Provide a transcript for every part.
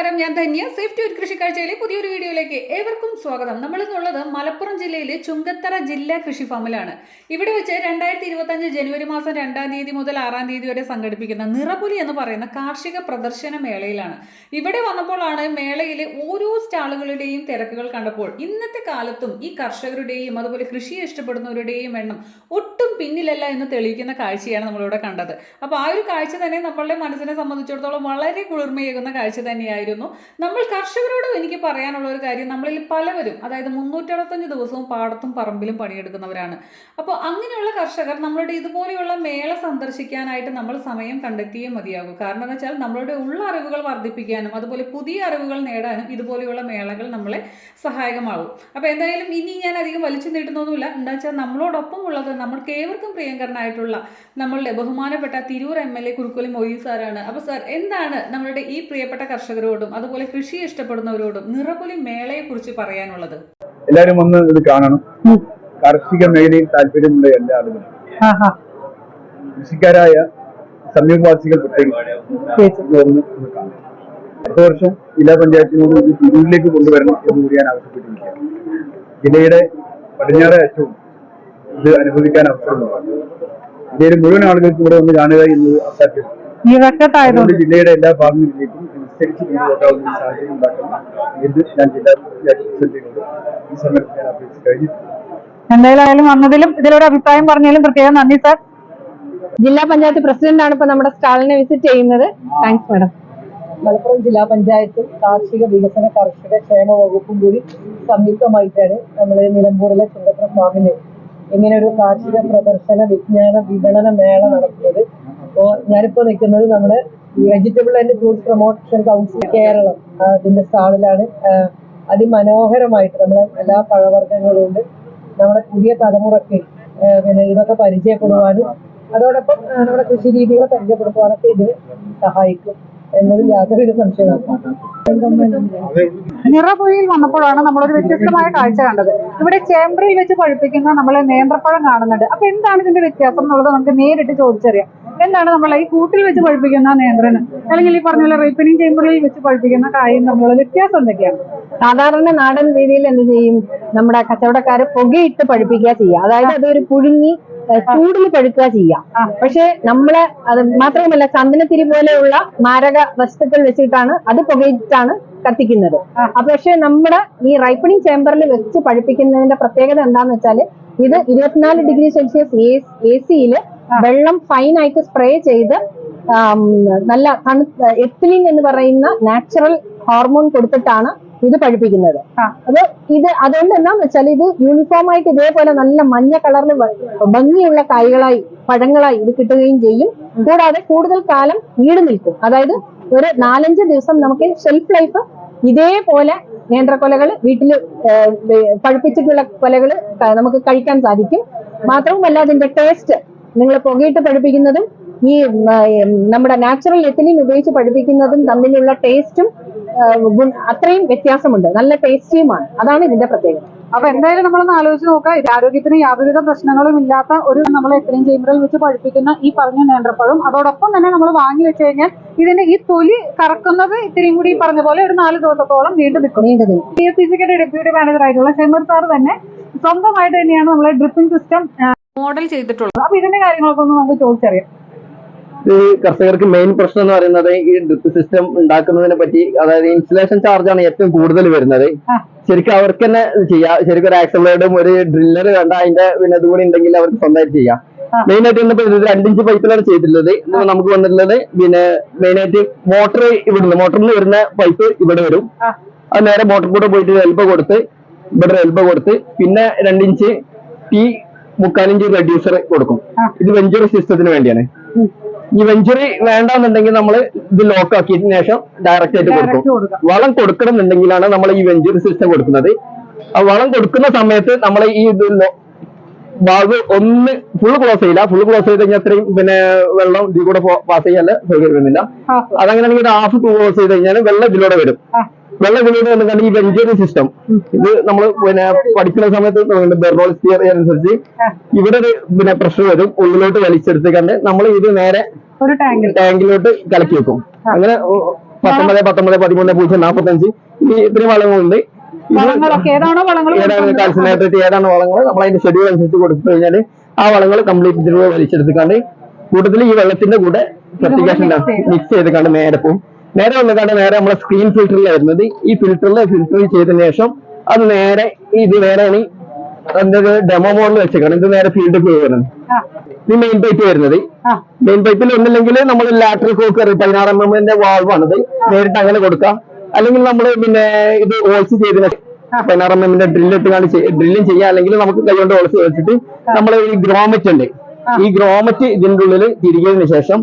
നമസ്കാരം. ഞാൻ ധന്യ. സേഫ്റ്റി ഒരു കൃഷിക്കാഴ്ചയിലെ പുതിയൊരു വീഡിയോയിലേക്ക് ഏവർക്കും സ്വാഗതം. നമ്മൾ ഇന്നുള്ളത് മലപ്പുറം ജില്ലയിലെ ചുങ്കത്തറ ജില്ലാ കൃഷി ഫാമിലാണ്. ഇവിടെ വെച്ച് രണ്ടായിരത്തി ഇരുപത്തഞ്ച് ജനുവരി മാസം രണ്ടാം തീയതി മുതൽ ആറാം തീയതി വരെ സംഘടിപ്പിക്കുന്ന നിറപുലി എന്ന് പറയുന്ന കാർഷിക പ്രദർശന മേളയിലാണ്. ഇവിടെ വന്നപ്പോഴാണ് മേളയിലെ ഓരോ സ്റ്റാളുകളുടെയും തിരക്കുകൾ കണ്ടപ്പോൾ ഇന്നത്തെ കാലത്തും ഈ കർഷകരുടെയും അതുപോലെ കൃഷിയെ ഇഷ്ടപ്പെടുന്നവരുടെയും എണ്ണം ഒട്ടും പിന്നിലല്ല എന്ന് തെളിയിക്കുന്ന കാഴ്ചയാണ് നമ്മളിവിടെ കണ്ടത്. അപ്പോൾ ആ ഒരു കാഴ്ച തന്നെ നമ്മളുടെ മനസ്സിനെ സംബന്ധിച്ചിടത്തോളം വളരെ കുളിർമയേകുന്ന കാഴ്ച തന്നെയായിരുന്നു. നമ്മൾ കർഷകരോട് എനിക്ക് പറയാനുള്ള ഒരു കാര്യം നമ്മളിൽ പലവരും അതായത് മുന്നൂറ്ററുപത്തഞ്ച് ദിവസവും പാടത്തും പറമ്പിലും പണിയെടുക്കുന്നവരാണ്. അപ്പോൾ അങ്ങനെയുള്ള കർഷകർ നമ്മളുടെ ഇതുപോലെയുള്ള മേള സന്ദർശിക്കാനായിട്ട് നമ്മൾ സമയം കണ്ടെത്തിയേ മതിയാകൂ. കാരണം എന്ന് വെച്ചാൽ നമ്മളുടെ ഉള്ള അറിവുകൾ വർദ്ധിപ്പിക്കാനും അതുപോലെ പുതിയ അറിവുകൾ നേടാനും ഇതുപോലെയുള്ള മേളകൾ നമ്മളെ സഹായകമാകും. അപ്പോൾ എന്തായാലും ഇനി ഞാൻ അധികം വലിച്ചു നീട്ടുന്നൊന്നുമില്ല. എന്താ വെച്ചാൽ നമ്മളോടൊപ്പം ഉള്ളത് നമ്മൾക്ക് ഏവർക്കും പ്രിയങ്കരനായിട്ടുള്ള നമ്മളുടെ ബഹുമാനപ്പെട്ട Tirur M L A Kurukkoli മൊയ്യു സാറാണ്. അപ്പോൾ സാർ എന്താണ് നമ്മളുടെ ഈ പ്രിയപ്പെട്ട കർഷകരോടും അതുപോലെ കൃഷി ഇഷ്ടപ്പെടുന്നവരോടും മേളയെ കുറിച്ച് പറയാനുള്ളത്. എല്ലാരും ഒന്ന് ഇത് കാണണം. കാർഷിക മേഖലയിൽ താല്പര്യമുള്ള എല്ലാവരും. ആളുകളും കൃഷിക്കാരായ സമീപവാസികൾ പ്രത്യേകിച്ച് അടുത്ത വർഷം ജില്ലാ പഞ്ചായത്തിനോട് ഇത് തിരൂരിലേക്ക് കൊണ്ടുവരണം എന്ന് കൂടി ഞാൻ ആവശ്യപ്പെട്ടിരിക്കുകയാണ് ജില്ലയുടെ പടിഞ്ഞാറ് അറ്റവും ഇത് അനുഭവിക്കാൻ അവസരമുണ്ടാകും. ജില്ലയിലെ മുഴുവൻ ആളുകൾക്കും ഇവിടെ ഒന്ന് കാണുക എന്നത് അസാധ്യം ജില്ലയുടെ എല്ലാ ഭാഗങ്ങളിലേക്കും കൊണ്ടുപോകാവുന്ന ഒരു സാഹചര്യം ഉണ്ടാക്കണം. എന്ന് ഞാൻ ജില്ലാ ഈ സമയത്ത് ഞാൻ അപേക്ഷിച്ച് കഴിഞ്ഞിട്ടുണ്ട് എന്തായാലും വന്നതിലും ഇതിലൊരു അഭിപ്രായം പറഞ്ഞാലും പ്രത്യേകം നന്ദി സാർ. ജില്ലാ പഞ്ചായത്ത് പ്രസിഡന്റ് ആണ് ഇപ്പൊ നമ്മുടെ സ്റ്റാളിനെ വിസിറ്റ് ചെയ്യുന്നത്. താങ്ക്സ് മാഡം മലപ്പുറം ജില്ലാ പഞ്ചായത്തും കാർഷിക വികസന കർഷക ക്ഷേമ വകുപ്പും കൂടി സംയുക്തമായിട്ടാണ് നമ്മുടെ നിലമ്പൂരിലെ ചുങ്കത്ര ഫാമിൽ ഇങ്ങനെ ഒരു കാർഷിക പ്രദർശന വിജ്ഞാന വിപണന മേള നടത്തുന്നത്. അപ്പോ ഞാനിപ്പോ നിൽക്കുന്നത് നമ്മുടെ vegetable and fruit promotion council Keralam അതിന്റെ സ്റ്റാളിലാണ് അതിമനോഹരമായിട്ട് നമ്മളെ എല്ലാ പഴവർഗങ്ങളും ഉണ്ട്. നമ്മുടെ പുതിയ തലമുറയ്ക്ക് പിന്നെ ഇതൊക്കെ പരിചയപ്പെടുവാനും അതോടൊപ്പം നമ്മുടെ കൃഷി രീതികളെ പരിചയപ്പെടുത്തുവാനൊക്കെ ഇത് സഹായിക്കും. എന്നതിൽ യാതൊരു സംശയമാണ് നിറപൊഴിയിൽ വന്നപ്പോഴാണ് നമ്മളൊരു വ്യത്യസ്തമായ കാഴ്ച കണ്ടത്. ഇവിടെ ചേംബറിൽ വെച്ച് പഴുപ്പിക്കുന്ന നമ്മൾ നേന്ത്രപ്പഴം കാണുന്നുണ്ട്. അപ്പൊ എന്താണ് ഇതിന്റെ വ്യത്യാസം എന്നുള്ളത് നമുക്ക് നേരിട്ട് ചോദിച്ചറിയാം. എന്താണ് നമ്മൾ ഈ കൂട്ടിൽ വെച്ച് പഴുപ്പിക്കുന്ന നേന്ത്രന്? അല്ലെങ്കിൽ ഈ പറഞ്ഞ പോലെ റീപ്പനിങ് ചേംബറിൽ വെച്ച് പഴുപ്പിക്കുന്ന കായും തമ്മിലുള്ള വ്യത്യാസം എന്തൊക്കെയാണ്? സാധാരണ നാടൻ രീതിയിൽ എന്ത് ചെയ്യും? നമ്മുടെ കച്ചവടക്കാരെ പുകയിട്ട് പഴുപ്പിക്കുക ചെയ്യുക അതായത് അതൊരു പുഴുങ്ങി ചൂടിൽ പഴുക്കുക ചെയ്യാം. പക്ഷെ നമ്മൾ അത് മാത്രമല്ല ചന്ദനത്തിരി പോലെയുള്ള മാരക വസ്തുക്കൾ വെച്ചിട്ടാണ് അത് പുകയിട്ടാണ് കത്തിക്കുന്നത്. അപ്പൊ പക്ഷെ നമ്മുടെ ഈ റൈപ്പണിങ് ചേമ്പറിൽ വെച്ച് പഴുപ്പിക്കുന്നതിന്റെ പ്രത്യേകത എന്താന്ന് വെച്ചാൽ ഇത് ഇരുപത്തിനാല് ഡിഗ്രി സെൽഷ്യസ് എ സിയിൽ വെള്ളം ഫൈൻ ആയിട്ട് സ്പ്രേ ചെയ്ത് നല്ല തണു എത്തിലിൻ എന്ന് പറയുന്ന നാച്ചുറൽ ഹോർമോൺ കൊടുത്തിട്ടാണ് ഇത് പഠിപ്പിക്കുന്നത്. അത് ഇത് അതുകൊണ്ട് എന്താന്ന് വെച്ചാൽ ഇത് യൂണിഫോം ആയിട്ട് ഇതേപോലെ നല്ല മഞ്ഞ കളറിൽ ഭംഗിയുള്ള കായ്കളായി പഴങ്ങളായി ഇത് കിട്ടുകയും ചെയ്യും. കൂടാതെ കൂടുതൽ കാലം ഈട് നിൽക്കും. അതായത് ഒരു നാലഞ്ച് ദിവസം നമുക്ക് ഷെൽഫ് ലൈഫ് ഇതേപോലെ നേന്ത്രക്കൊലകൾ വീട്ടിൽ പഴുപ്പിച്ചിട്ടുള്ള കൊലകൾ നമുക്ക് കഴിക്കാൻ സാധിക്കും. മാത്രവുമല്ല അതിന്റെ ടേസ്റ്റ് നിങ്ങൾ പുകയിട്ട് പഠിപ്പിക്കുന്നതും ഈ നമ്മുടെ നാച്ചുറൽ എത്തിലിൻ ഉപയോഗിച്ച് പഠിപ്പിക്കുന്നതും തമ്മിലുള്ള ടേസ്റ്റും അത്രയും വ്യത്യാസമുണ്ട്. നല്ല ടേസ്റ്റിയുമാണ്. അതാണ് ഇതിന്റെ പ്രത്യേകത. അപ്പൊ എന്തായാലും നമ്മളൊന്ന് ആലോചിച്ച് നോക്കാം. ഇത് ആരോഗ്യത്തിന് യാതൊരുവിധ പ്രശ്നങ്ങളും ഇല്ലാത്ത ഒരു നമ്മൾ എത്രയും ചേമ്പറിൽ വെച്ച് പഴുപ്പിക്കുന്ന ഈ പറഞ്ഞ നേന്ത്രപ്പഴം. അതോടൊപ്പം തന്നെ നമ്മൾ വാങ്ങി വെച്ച് കഴിഞ്ഞാൽ ഇതിന്റെ ഈ തൊലി കറക്കുന്നത് ഇത്രയും കൂടി പറഞ്ഞ പോലെ ഒരു നാല് ദിവസത്തോളം നീണ്ടു നിൽക്കും. നീണ്ടത് നിൽക്കും. പി എസ് സി സിയുടെ ഡെപ്യൂട്ടി മാനേജർ ആയിട്ടുള്ള ഷെമർ സാർ തന്നെ സ്വന്തമായിട്ട് തന്നെയാണ് നമ്മളെ ഡ്രിപ്പിംഗ് സിസ്റ്റം മോഡൽ ചെയ്തിട്ടുള്ളത്. അപ്പൊ ഇതിന്റെ കാര്യങ്ങളൊക്കെ ഒന്ന് നമുക്ക് ചോദിച്ചറിയാം. കർഷകർക്ക് മെയിൻ പ്രശ്നം എന്ന് പറയുന്നത് ഈ ഡ്രിപ്പ് സിസ്റ്റം ഉണ്ടാക്കുന്നതിനെ പറ്റി അതായത് ഇൻസ്റ്റലേഷൻ ചാർജ് ആണ് ഏറ്റവും കൂടുതൽ വരുന്നത്. ശരിക്കും അവർക്ക് തന്നെ ചെയ്യാം. ശരിക്കും ഒരു ആക്സലേഡും ഒരു ഡ്രില്ലർ വേണ്ട അതിന്റെ പിന്നെ ഇതുകൂടി ഉണ്ടെങ്കിൽ അവർക്ക് സ്വന്തമായിട്ട് ചെയ്യാം. മെയിൻ ആയിട്ട് ഇന്നിപ്പോ ഇത് രണ്ടിഞ്ച് പൈപ്പിലാണ് ചെയ്തിട്ടുള്ളത്. നമുക്ക് വന്നിട്ടുള്ളത് പിന്നെ മെയിൻ ആയിട്ട് മോട്ടർ ഇവിടുന്ന് മോട്ടറിൽ നിന്ന് വരുന്ന പൈപ്പ് ഇവിടെ വരും. അത് നേരെ മോട്ടർ കൂടെ പോയിട്ട് എൽബ കൊടുത്ത് ഇവിടെ എൽബ കൊടുത്ത് പിന്നെ രണ്ടിഞ്ച് ടി മുക്കാലിഞ്ച് റെഡ്യൂസർ കൊടുക്കും. ഇത് വെഞ്ചർ സിസ്റ്റത്തിന് വേണ്ടിയാണ്. ഈ വെഞ്ചുറി വേണ്ടാന്നുണ്ടെങ്കിൽ നമ്മൾ ഇത് ലോക്ക് ആക്കിയതിനു ശേഷം ഡയറക്റ്റ് ആയിട്ട് കൊടുക്കും. വളം കൊടുക്കണം എന്നുണ്ടെങ്കിലാണ് നമ്മൾ ഈ വെഞ്ചുറി സിസ്റ്റം കൊടുക്കുന്നത്. ആ വളം കൊടുക്കുന്ന സമയത്ത് നമ്മൾ ഈ ഇത് ഭാഗം ഒന്ന് ഫുൾ ക്ലോസ് ചെയ്യില്ല. ഫുൾ ക്ലോസ് ചെയ്ത് കഴിഞ്ഞാൽ അത്രയും പിന്നെ വെള്ളം ഇതിൽ കൂടെ പാസ് ചെയ്യാൻ സൗകര്യം വരുന്നില്ല. അതങ്ങനെ ഹാഫ് ക്ലോസ് ചെയ്ത് കഴിഞ്ഞാൽ വെള്ളം ഇതിലൂടെ വരും. ആ. ഗുളികയുടെ എന്ന് ഈ വെഞ്ചറി സിസ്റ്റം ഇത് നമ്മൾ പിന്നെ പഠിക്കുന്ന സമയത്ത് ബെർണോൾ തിയറി അനുസരിച്ച് ഇവിടെ ഒരു പിന്നെ പ്രഷർ വരും ഉള്ളിലോട്ട് വലിച്ചെടുത്ത് കണ്ട് നമ്മൾ ഇത് നേരെ ഒരു ടാങ്കിലോട്ട് കലക്കി വെക്കും. അങ്ങനെ പത്തൊമ്പത് പത്തൊമ്പത് പതിമൂന്ന് പൂജ്യം നാൽപ്പത്തഞ്ച് ഈ ഇത്രയും വളങ്ങളുണ്ട്. ഏതാണ് വളങ്ങൾ ഏതാണ് കാൽസ്യം നൈട്രേറ്റ് ഏതാണ് വളങ്ങൾ നമ്മൾ അതിന്റെ ഷെഡ്യൂൾ അനുസരിച്ച് കൊടുത്തു കഴിഞ്ഞാൽ ആ വളങ്ങൾ കംപ്ലീറ്റ് ഇതിലൂടെ വലിച്ചെടുത്തുകൊണ്ട് കൂട്ടത്തിൽ ഈ വെള്ളത്തിന്റെ കൂടെ മിക്സ് ചെയ്ത്. നേരെ പോകും നേരെ വന്നിക്കാണ്ട് നേരെ നമ്മളെ സ്ക്രീൻ ഫിൽറ്ററിൽ വരുന്നത്. ഈ ഫിൽറ്ററിൽ ഫിൽറ്റർ ചെയ്തതിന് ശേഷം അത് നേരെ ഇത് നേരെയാണ് എന്താ ഡെമോ മോഡിൽ വെച്ചേക്കാണ്. ഇത് നേരെ ഫീൽഡ് പോയി വരുന്നത്. ഇത് മെയിൻ പൈപ്പ് വരുന്നത്. മെയിൻ പൈപ്പിൽ ഒന്നില്ലെങ്കിൽ നമ്മൾ ലാറ്ററൽ കോക്ക് പതിനാറ് എം എമ്മിന്റെ വാൾവാണിത് നേരിട്ട് അങ്ങനെ കൊടുക്കാം. അല്ലെങ്കിൽ നമ്മൾ പിന്നെ ഇത് ഓൾസ് ചെയ്തതിന് പതിനാറ് എം എമ്മിന്റെ ഡ്രില്ലിട്ട് കാണിച്ച് ഡ്രില്ലും ചെയ്യാം. അല്ലെങ്കിൽ നമുക്ക് കൈകൊണ്ട് ഓൾസ് വെച്ചിട്ട് നമ്മൾ ഈ ഗ്രോമറ്റ് ഉണ്ട്. ഈ ഗ്രോമറ്റ് ഇതിന്റെ ഉള്ളിൽ തിരികെയതിനു ശേഷം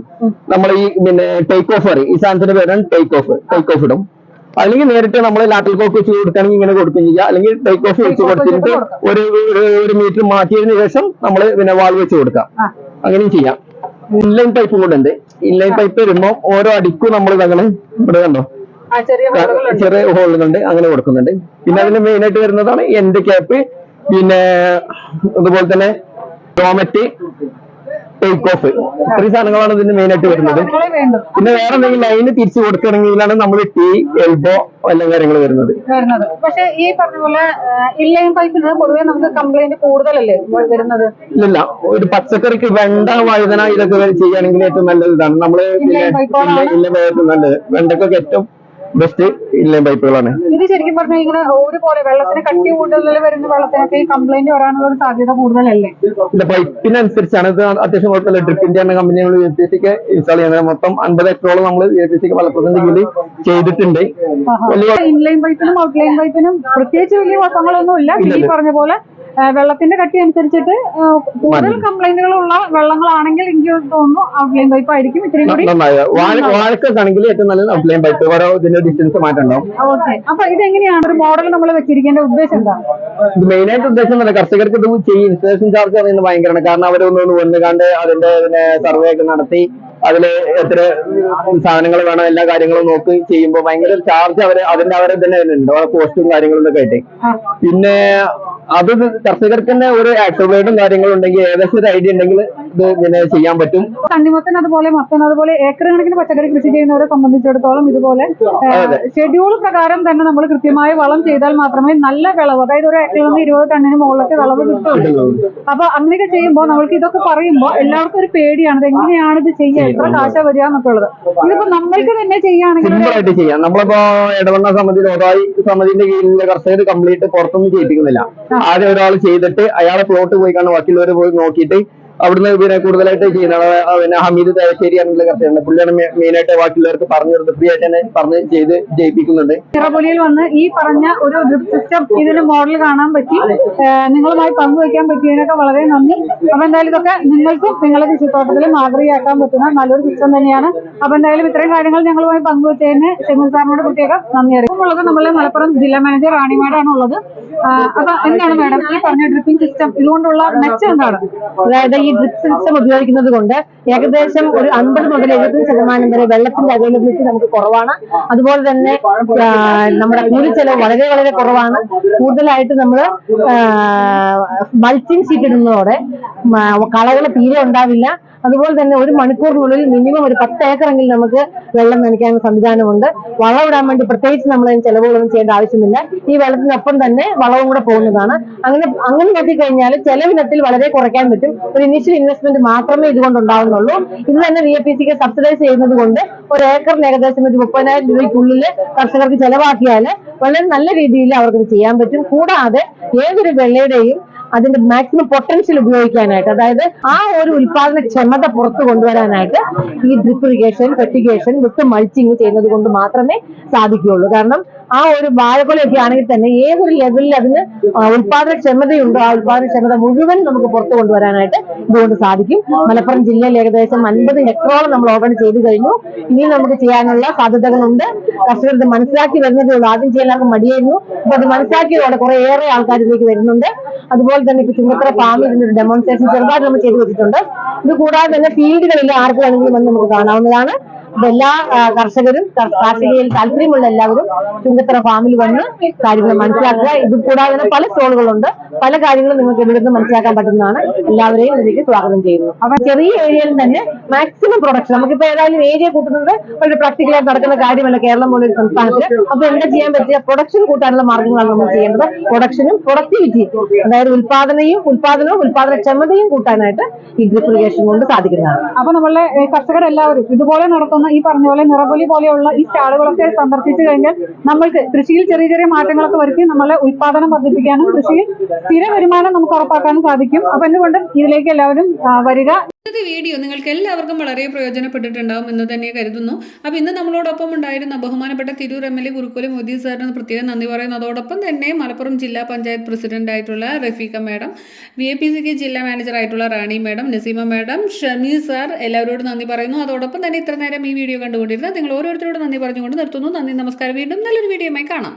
നമ്മൾ ഈ പിന്നെ ടേക്ക് ഓഫ് പറയും. ഈ സാധനത്തിന്റെ പേരാണ് ടേക്ക് ഓഫ് ടേക്ക് ഓഫ് ഇടും. അല്ലെങ്കിൽ നേരിട്ട് നമ്മൾ ലാറ്റൽ കോക്ക് വെച്ച് കൊടുക്കുകയാണെങ്കിൽ ഇങ്ങനെ കൊടുക്കുകയും ചെയ്യുക അല്ലെങ്കിൽ ടേക്ക് ഓഫ് വെച്ച് കൊടുത്തിട്ട് ഒരു ഒരു- മീറ്റർ മാറ്റിയതിനു ശേഷം നമ്മൾ പിന്നെ വാൾ വെച്ച് കൊടുക്കാം. അങ്ങനെയും ചെയ്യാം. ഇൻലൈൻ പൈപ്പും കൂടെ ഉണ്ട്. ഇൻലൈൻ പൈപ്പ് വരുമ്പോൾ ഓരോ അടിക്കും നമ്മൾ തങ്ങൾ ഇവിടെ കണ്ടോ? ചെറിയ ഹോളുകളുണ്ട് അങ്ങനെ കൊടുക്കുന്നുണ്ട്. പിന്നെ അതിന് മെയിൻ ആയിട്ട് വരുന്നതാണ് എന്റെ ക്യാപ്പ് പിന്നെ അതുപോലെ തന്നെ ടോമറ്റ് ടേക്ക് ഓഫ് ഇത്രയും സാധനങ്ങളാണ് ഇതിന് മെയിൻ ആയിട്ട് വരുന്നത്. പിന്നെ വേറെ എന്തെങ്കിലും ലൈന് തിരിച്ചു കൊടുക്കണമെങ്കിലാണ് നമ്മൾ ടീ എൽബോ എല്ലാം കാര്യങ്ങൾ വരുന്നത്. പക്ഷെ ഈ പറഞ്ഞ പോലെ ഇല്ലയും പൈപ്പിന് പൊതുവെ നമുക്ക് കംപ്ലൈന്റ് കൂടുതലല്ലേ വരുന്നത്? ഇല്ല ഒരു പച്ചക്കറിക്ക് വെണ്ട വഴുതന ഇതൊക്കെ ചെയ്യുകയാണെങ്കിൽ ഏറ്റവും നല്ലത് ഇതാണ്. നമ്മൾ പിന്നെ? ഇല്ല നല്ലത്. വെണ്ടക്കൊക്കെ ഏറ്റവും ബെസ്റ്റ് ഇൻലൈൻ പൈപ്പുകളാണ് ഇത് ശരിക്കും പറഞ്ഞാൽ ഇങ്ങനെ ഒരുപോലെ വെള്ളത്തിന് കട്ടി കൂടുതൽ വരുന്ന വെള്ളത്തിനൊക്കെ ഈ കംപ്ലൈന്റ് വരാനുള്ള ഒരു സാധ്യത കൂടുതലല്ലേ? ഇതിന്റെ പൈപ്പിനനുസരിച്ചാണ് ഇത് അത്യാവശ്യം കുഴപ്പമില്ല. ഡ്രിപ്പിന്റെ തന്നെ കമ്പനികൾ യു പി എസ് സിക്ക് ഇൻസ്റ്റാൾ ചെയ്യുന്നത്. മൊത്തം അൻപത് എക്കറോളം നമ്മൾ യു പി എസ് സിക്ക് ഫലപ്രദത്തിന്റെ കീഴിൽ ചെയ്തിട്ടുണ്ട്. ഇൻലൈൻ പൈപ്പിനും ഔട്ട്ലൈൻ പൈപ്പിനും പ്രത്യേകിച്ച് വലിയ കുഴപ്പങ്ങളൊന്നും ഇല്ല. ഈ പറഞ്ഞ പോലെ വെള്ളത്തിന്റെ കട്ടി അനുസരിച്ചിട്ട് കൂടുതൽ കംപ്ലൈന്റുകൾ ഉള്ള വെള്ളങ്ങളാണെങ്കിൽ എനിക്ക് തോന്നുന്നു ഔട്ട്ലൈൻ പൈപ്പ് ആയിരിക്കും. ഇത്രയും കൂടി വാഴക്കാണെങ്കിൽ ഏറ്റവും നല്ലത് ഔട്ട്ലൈൻ പൈപ്പ് ഓരോ ഇതിന്റെ ഡിസ്റ്റൻസ് മാറ്റം ഓക്കെ. അപ്പൊ ഇതെങ്ങനെയാണ്? ഒരു മോഡൽ നമ്മൾ വെച്ചിരിക്കേണ്ട ഉദ്ദേശം എന്താ? മെയിൻ ആയിട്ട് ഉദ്ദേശം തന്നെ കർഷകർക്ക് ഇത് ചെയ്യും ഇൻസ്റ്റലേഷൻ ചാർജ് പറയുന്നത് ഭയങ്കരമാണ്. കാരണം അവരൊന്നൊന്ന് വന്ന് കണ്ട് അതിന്റെ സർവേ ഒക്കെ നടത്തി അതിൽ എത്ര സാധനങ്ങൾ വേണം എല്ലാ കാര്യങ്ങളും നോക്കി ചെയ്യുമ്പോൾ ഭയങ്കര ചാർജ് അവർ അതിന്റെ അവരെ തന്നെ ഉണ്ട്. കോസ്റ്റും കാര്യങ്ങളും ഒക്കെ ആയിട്ട്. പിന്നെ അത് ഇത് കർഷകർക്ക് തന്നെ ഒരു ആക്സോബ്ലേഡും കാര്യങ്ങളും ഉണ്ടെങ്കിൽ ഏകദേശം ഒരു ഐഡിയ ഉണ്ടെങ്കിൽ ഇത് പിന്നെ ചെയ്യാൻ പറ്റും. തണ്ണിമത്തൻ അതുപോലെ മത്തൻ അതുപോലെ ഏക്കർ കണക്കിന് പച്ചക്കറി കൃഷി ചെയ്യുന്നവരെ സംബന്ധിച്ചിടത്തോളം ഇതുപോലെ ഷെഡ്യൂൾ പ്രകാരം തന്നെ നമ്മൾ കൃത്യമായി വളം ചെയ്താൽ മാത്രമേ നല്ല വിളവ് അതായത് ഒരു ഏക്കറിൽ നിന്ന് ഇരുപത് ടണ്ണിന് മുകളിലൊക്കെ വിളവ് കിട്ടുള്ളൂ. അപ്പൊ അങ്ങനെയൊക്കെ ചെയ്യുമ്പോൾ നമ്മൾക്ക് ഇതൊക്കെ പറയുമ്പോൾ എല്ലാവർക്കും ഒരു പേടിയാണ് ഇത് എങ്ങനെയാണ് ഇത് ചെയ്യുക എത്ര കാശ വരിക എന്നൊക്കെ ഉള്ളത്. ഇതിപ്പോ നമ്മൾക്ക് തന്നെ ചെയ്യുകയാണെങ്കിൽ സിമ്പിൾ ആയിട്ട് ചെയ്യാം. നമ്മളിപ്പോ ഇടവണ്ണ സമിതി സമിതിന്റെ കീഴിലെ കർഷകർ കംപ്ലീറ്റ് പുറത്തൊന്നും ചെയ്യിപ്പിക്കുന്നില്ല. ആദ്യം ഒരാൾ ചെയ്തിട്ട് അയാളെ പ്ലോട്ട് പോയി കാണും. പോയി നോക്കിയിട്ട് അവിടുന്ന് പിന്നെ കൂടുതലായിട്ട് ചെയ്യുന്നത് പിന്നെ ഹമീദ് തലശ്ശേരി ആണെന്നുള്ള കർഷകരുണ്ട് പുള്ളിയാണ് മെയിൻ ആയിട്ട് ബാക്കിയുള്ളവർക്ക് പറഞ്ഞു കൊടുത്ത് ഫ്രീ ആയിട്ട് തന്നെ പറഞ്ഞ് ചെയ്ത് ജയിപ്പിക്കുന്നുണ്ട്. ചിറപൊലിയിൽ വന്ന് ഈ പറഞ്ഞ ഒരു ഡ്രിപ്പ് സിസ്റ്റം ഇതിന് മോഡൽ കാണാൻ പറ്റി. നിങ്ങളുമായി പങ്കുവയ്ക്കാൻ പറ്റിയതിനൊക്കെ വളരെ നന്ദി. അപ്പൊ എന്തായാലും ഇതൊക്കെ നിങ്ങൾക്കും നിങ്ങളുടെ കൃഷിത്തോട്ടത്തിലും മാതൃകയാക്കാൻ പറ്റുന്ന നല്ലൊരു സിസ്റ്റം തന്നെയാണ്. അപ്പൊ എന്തായാലും ഇത്രയും കാര്യങ്ങൾ ഞങ്ങളുമായി പങ്കുവച്ചതിന് ചെങ്ങൽ സാറിനോട് പ്രത്യേകം നന്ദി അറിയാം ഉള്ളത് നമ്മളെ മലപ്പുറം ജില്ലാ മാനേജർ റാണി മേഡാണ് ഉള്ളത് അപ്പൊ എന്താണ് മാഡം ഈ പറഞ്ഞ ഡ്രിപ്പിംഗ് സിസ്റ്റം ഇതുകൊണ്ടുള്ള മെച്ചം എന്താണ്? അതായത് ഈ ഡ്രിപ്പ് സിസ്റ്റം ഉപയോഗിക്കുന്നത് കൊണ്ട് ഏകദേശം ഒരു അൻപത് മുതൽ എഴുപത് ശതമാനം വരെ വെള്ളത്തിന്റെ അവൈലബിലിറ്റി നമുക്ക് കുറവാണ്. അതുപോലെ തന്നെ നമ്മുടെ കൂലി ചെലവ് വളരെ വളരെ കുറവാണ്. കൂടുതലായിട്ട് നമ്മൾ മൾച്ചിങ് ഷീറ്റ് ഇടുന്നതോടെ കളകൾ തീരെ ഉണ്ടാവില്ല. അതുപോലെ തന്നെ ഒരു മണിക്കൂറിനുള്ളിൽ മിനിമം ഒരു പത്ത് ഏക്കറെങ്കിലും നമുക്ക് വെള്ളം നനയ്ക്കാൻ സംവിധാനമുണ്ട്. വളം ഇടാൻ വേണ്ടി പ്രത്യേകിച്ച് നമ്മൾ ചെലവുകളൊന്നും ചെയ്യേണ്ട ആവശ്യമില്ല. ഈ വെള്ളത്തിനൊപ്പം തന്നെ വളവും കൂടെ പോകുന്നതാണ്. അങ്ങനെ അങ്ങനെ നോക്കിക്കഴിഞ്ഞാൽ ചെലവിനത്തിൽ വളരെ കുറയ്ക്കാൻ പറ്റും. ഒരു ഇനീഷ്യൽ ഇൻവെസ്റ്റ്മെന്റ് മാത്രമേ ഇതുകൊണ്ട് ഉണ്ടാവുന്നുള്ളൂ. ഇത് തന്നെ വി എ പി സിക്ക് സബ്സിഡൈസ് ചെയ്യുന്നത് കൊണ്ട് ഒരു ഏക്കറിന് ഏകദേശം ഒരു മുപ്പതിനായിരം രൂപയ്ക്കുള്ളിൽ കർഷകർക്ക് ചെലവാക്കിയാൽ വളരെ നല്ല രീതിയിൽ അവർക്ക് ചെയ്യാൻ പറ്റും. കൂടാതെ ഏതൊരു വെള്ളയുടെയും അതിന്റെ മാക്സിമം പൊട്ടൻഷ്യൽ ഉപയോഗിക്കാനായിട്ട് അതായത് ആ ഒരു ഉൽപാദന ക്ഷമത പുറത്തു കൊണ്ടുവരാനായിട്ട് ഈ drip irrigation fertigation with mulching ചെയ്യുന്നത് കൊണ്ട് മാത്രമേ സാധിക്കുകയുള്ളൂ. കാരണം ആ ഒരു വാഴക്കൊലയൊക്കെ ആണെങ്കിൽ തന്നെ ഏതൊരു ലെവലിൽ അതിന് ആ ഉൽപാദന ക്ഷമതയുണ്ടോ? ആ ഉൽപാദന ക്ഷമത മുഴുവൻ നമുക്ക് പുറത്തു കൊണ്ടുവരാനായിട്ട് ഇതുകൊണ്ട് സാധിക്കും. മലപ്പുറം ജില്ലയിൽ ഏകദേശം അൻപത് ഹെക്ടറോളം നമ്മൾ ഓപ്പൺ ചെയ്തു കഴിഞ്ഞു. ഇനി നമുക്ക് ചെയ്യാനുള്ള സാധ്യതകളുണ്ട്. കർഷകർ മനസ്സിലാക്കി വരുന്നതേ ഉള്ളൂ. ആദ്യം ചെയ്യാൻ മടിയായിരുന്നു. അപ്പൊ അത് മനസ്സിലാക്കിയതോടെ കുറെ ഏറെ ആൾക്കാർ ഇതിലേക്ക് വരുന്നുണ്ട്. അതുപോലെ തന്നെ ഇപ്പൊ ചുങ്കത്തറ ഫാമിൽ ഇതിന്റെ ഒരു ഡെമോൺസ്ട്രേഷൻ ചെറുതായിട്ട് നമ്മൾ ചെയ്തു വെച്ചിട്ടുണ്ട്. ഇത് കൂടാതെ തന്നെ ഫീൽഡുകളിൽ ആർക്ക് വേണമെങ്കിലും വന്ന് നമുക്ക് കാണാവുന്നതാണ്. എല്ലാ കർഷകരും കർ- കാർഷികയിൽ താല്പര്യമുള്ള എല്ലാവരും ചുങ്കത്തറ ഫാമിൽ വന്ന് കാര്യങ്ങൾ മനസ്സിലാക്കുക. ഇത് കൂടാതെ തന്നെ പല സ്റ്റോളുകളുണ്ട് പല കാര്യങ്ങളും നിങ്ങൾക്ക് ഇവിടെ നിന്ന് മനസ്സിലാക്കാൻ പറ്റുന്നതാണ്. എല്ലാവരെയും ഇതിലേക്ക് സ്വാഗതം ചെയ്യുന്നു. അപ്പൊ ചെറിയ ഏരിയയിൽ തന്നെ മാക്സിമം പ്രൊഡക്ഷൻ നമുക്കിപ്പോ ഏതായാലും ഏരിയ കൂട്ടുന്നത് വളരെ പ്രാക്ടിക്കലായിട്ട് നടക്കുന്ന കാര്യമല്ല കേരളം പോലെ ഒരു സംസ്ഥാനത്ത് അപ്പൊ എന്താ ചെയ്യാൻ പറ്റിയ പ്രൊഡക്ഷൻ കൂട്ടാനുള്ള മാർഗങ്ങളാണ് നമ്മൾ ചെയ്യേണ്ടത്. പ്രൊഡക്ഷനും പ്രൊഡക്ടിവിറ്റി അതായത് ഉൽപാദനയും ഉൽപാദനവും ഉൽപാദനക്ഷമതയും കൂട്ടാനായിട്ട് ഈ ഡ്രിപ്പ് കൊണ്ട് സാധിക്കുന്നതാണ്. അപ്പൊ നമ്മളെ കർഷകരെല്ലാവരും ഇതുപോലെ നടത്തുന്ന ഈ പറഞ്ഞ പോലെ നിറപൊലി പോലെയുള്ള ഈ സ്റ്റാളുകളൊക്കെ സന്ദർശിച്ചു കഴിഞ്ഞാൽ നമ്മൾക്ക് കൃഷിയിൽ ചെറിയ ചെറിയ മാറ്റങ്ങളൊക്കെ വരുത്തി നമ്മളെ ഉൽപാദനം വർദ്ധിപ്പിക്കാനും കൃഷിയിൽ സ്ഥിര വരുമാനം നമുക്ക് ഉറപ്പാക്കാനും സാധിക്കും. അപ്പൊ എന്തുകൊണ്ടും ഇതിലേക്ക് എല്ലാവരും വരിക ഇന്നത്തെ വീഡിയോ നിങ്ങൾക്ക് എല്ലാവർക്കും വളരെ പ്രയോജനപ്പെട്ടിട്ടുണ്ടാവും എന്ന് തന്നെ കരുതുന്നു. അപ്പോൾ ഇന്ന് നമ്മളോടൊപ്പം ഉണ്ടായിരുന്ന ബഹുമാനപ്പെട്ട Tirur M L A Kurukkoli Modi സാറിന് പ്രത്യേകം നന്ദി പറയുന്നു അതോടൊപ്പം തന്നെ മലപ്പുറം ജില്ലാ പഞ്ചായത്ത് പ്രസിഡന്റ് ആയിട്ടുള്ള Rafeeqa madam V A P സിക്ക് ജില്ലാ മാനേജർ ആയിട്ടുള്ള Rani madam Naseema madam Shameer sir എല്ലാവരോടും നന്ദി പറയുന്നു. അതോടൊപ്പം തന്നെ ഇത്ര നേരം ഈ വീഡിയോ കണ്ടുകൊണ്ടിരുന്ന നിങ്ങൾ ഓരോരുത്തരോടും നന്ദി പറഞ്ഞുകൊണ്ട് നിർത്തുന്നു. നന്ദി നമസ്കാരം. വീണ്ടും നല്ലൊരു വീഡിയോയുമായി കാണാം.